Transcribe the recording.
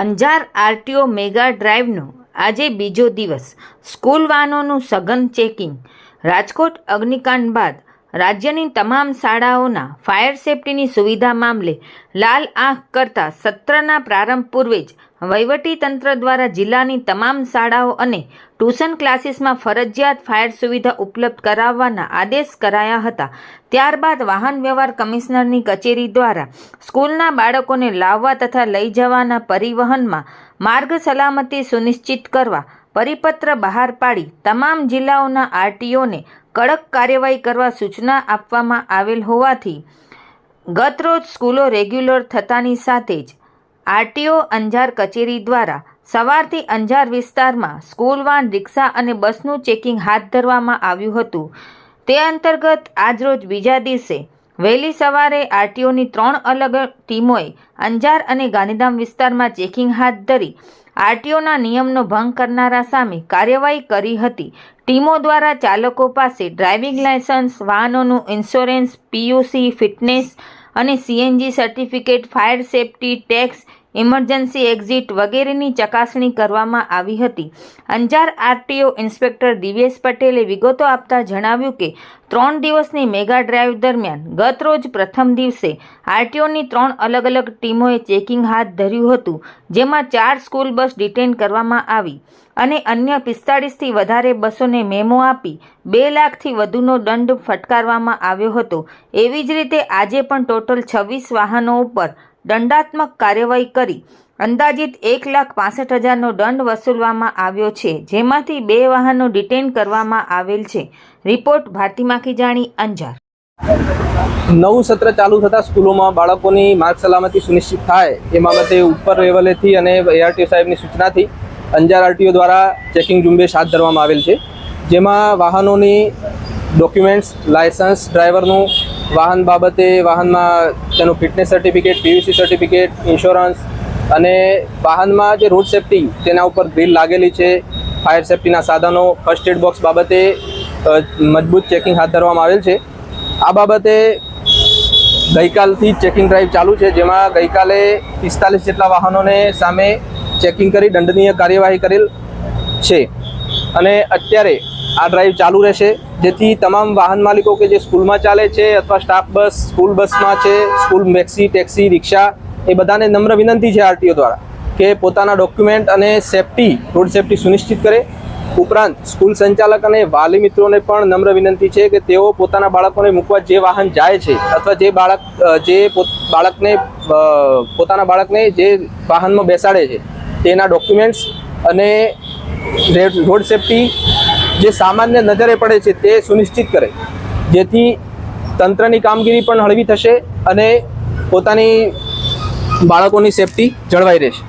Anjar RTO mega ડ્રાઈવનો આજે બીજો દિવસ. સ્કૂલ વાહનોનું સઘન ચેકિંગ. રાજકોટ અગ્નિકાંડ બાદ રાજ્યની તમામ શાળાઓના ફાયર સેફટીની સુવિધા મામલે લાલ આંખ કરતા સત્રના પ્રારંભ પૂર્વે જ વહીવટી તંત્ર દ્વારા જિલ્લાની તમામ શાળાઓ અને ટ્યુશન ક્લાસીસમાં ફરજિયાત ફાયર સુવિધા ઉપલબ્ધ કરાવવાના આદેશ કરાયા હતા. ત્યારબાદ વાહન વ્યવહાર કમિશનરની કચેરી દ્વારા સ્કૂલના બાળકોને લાવવા તથા લઈ જવાના પરિવહનમાં માર્ગ સલામતી સુનિશ્ચિત કરવા પરિપત્ર બહાર પાડી તમામ જિલ્લાઓના આરટીઓને કડક કાર્યવાહી કરવા સૂચના આપવામાં આવેલ હોવાથી ગતરોજ સ્કૂલો રેગ્યુલર થતાની સાથે જ આરટીઓ અંજાર કચેરી દ્વારા સવારથી અંજાર વિસ્તારમાં સ્કૂલ વાન, રિક્ષા અને બસનું ચેકિંગ હાથ ધરવામાં આવ્યું હતું. તે અંતર્ગત આજરોજ બીજા દિવસે વહેલી સવારે આરટીઓની ત્રણ અલગ ટીમોએ અંજાર અને ગાંધીધામ વિસ્તારમાં ચેકિંગ હાથ ધરી આરટીઓના નિયમનો ભંગ કરનારા સામે કાર્યવાહી કરી હતી. ટીમો દ્વારા ચાલકો પાસે ડ્રાઇવિંગ લાયસન્સ વાહનોનું ઇન્સ્યોરન્સ, પીયુસી, ફિટનેસ અને CNG certificate, fire safety, tax emergency exit વગેરેની ચકાસણી કરવામાં આવી હતી. અંજાર આરટીઓ ઇન્સ્પેક્ટર દિવ્યેશ પટેલે વિગતો આપતા જણાવ્યું કે, ત્રણ દિવસની મેગા ડ્રાઈવ દરમિયાન ગત રોજ પ્રથમ દિવસે આરટીઓની ત્રણ અલગ અલગ ટીમોએ ચેકિંગ હાથ ધર્યું હતું, જેમાં ચાર સ્કૂલ બસ ડિટેન કરવામાં આવી અને અન્ય પિસ્તાળીસથી વધારે બસોને મેમો આપી બે લાખથી વધુનો દંડ ફટકારવામાં આવ્યો હતો. એવી જ રીતે આજે પણ ટોટલ છવ્વીસ વાહનો ઉપર દંડાત્મક કાર્યવાહી કરી અંદાજિત એક લાખ પાસઠ હજારનો દંડ વસૂલવામાં આવ્યો છે. જેમાંથી બે વાહનો ડિટેન કરવામાં આવેલ છે. રિપોર્ટ ભારતી માખીજાણી અંજાર. નવું સત્ર ચાલુ થતાં સ્કૂલોમાં બાળકોની માર્ગ સલામતી સુનિશ્ચિત થાય એ બાબતે ઉપર લેવલેથી અને એઆરટીઓ સાહેબની સૂચનાથી અંજાર આરટીઓ દ્વારા ચેકિંગ ઝુંબેશ હાથ ધરવામાં આવેલ છે. જેમાં વાહનોની ડોક્યુમેન્ટ્સ, લાયસન્સ ડ્રાઈવરનું વાહન બાબતે, વાહનમાં તેનું fitness certificate PUC certificate insurance અને વાહનમાં જે રોડ સેફટી તેના ઉપર ગ્રીલ લાગેલી છે. ફાયર સેફટીના સાધનો ફર્સ્ટ એડ બોક્સ બાબતે મજબૂત ચેકિંગ હાથ ધરવામાં આવેલ છે. આ બાબતે ગઈકાલથી ચેકિંગ ડ્રાઈવ ચાલુ છે, જેમાં ગઈકાલે પિસ્તાલીસ જેટલા વાહનોને સામે ચેકિંગ કરી દંડનીય કાર્યવાહી કરેલ છે. અને અત્યારે આ ડ્રાઈવ ચાલુ રહેશે. જેથી તમામ વાહન માલિકો કે જે સ્કૂલમાં ચાલે છે અથવા સ્ટાફ બસ સ્કૂલ બસમાં છે સ્કૂલ મેક્સી ટેક્સી રિક્ષા એ બધાને નમ્ર વિનંતી છે આરટીઓ દ્વારા કે પોતાના ડોક્યુમેન્ટ અને સેફટી રોડ સેફટી સુનિશ્ચિત કરે. ઉપરાંત સ્કૂલ સંચાલક અને વાલી મિત્રોને પણ નમ્ર વિનંતી છે કે તેઓ પોતાના બાળકોને મૂકવા જે વાહન જાય છે અથવા જે બાળક જે બાળકને પોતાના બાળકને જે વાહનમાં બેસાડે છે, તેના ડોક્યુમેન્ટ્સ અને રોડ સેફટી જે સામાન્ય નજરે પડે છે તે સુનિશ્ચિત કરે. જેથી તંત્રની કામગીરી પણ હળવી થશે અને પોતાની બાળકોની સેફટી જળવાઈ રહેશે.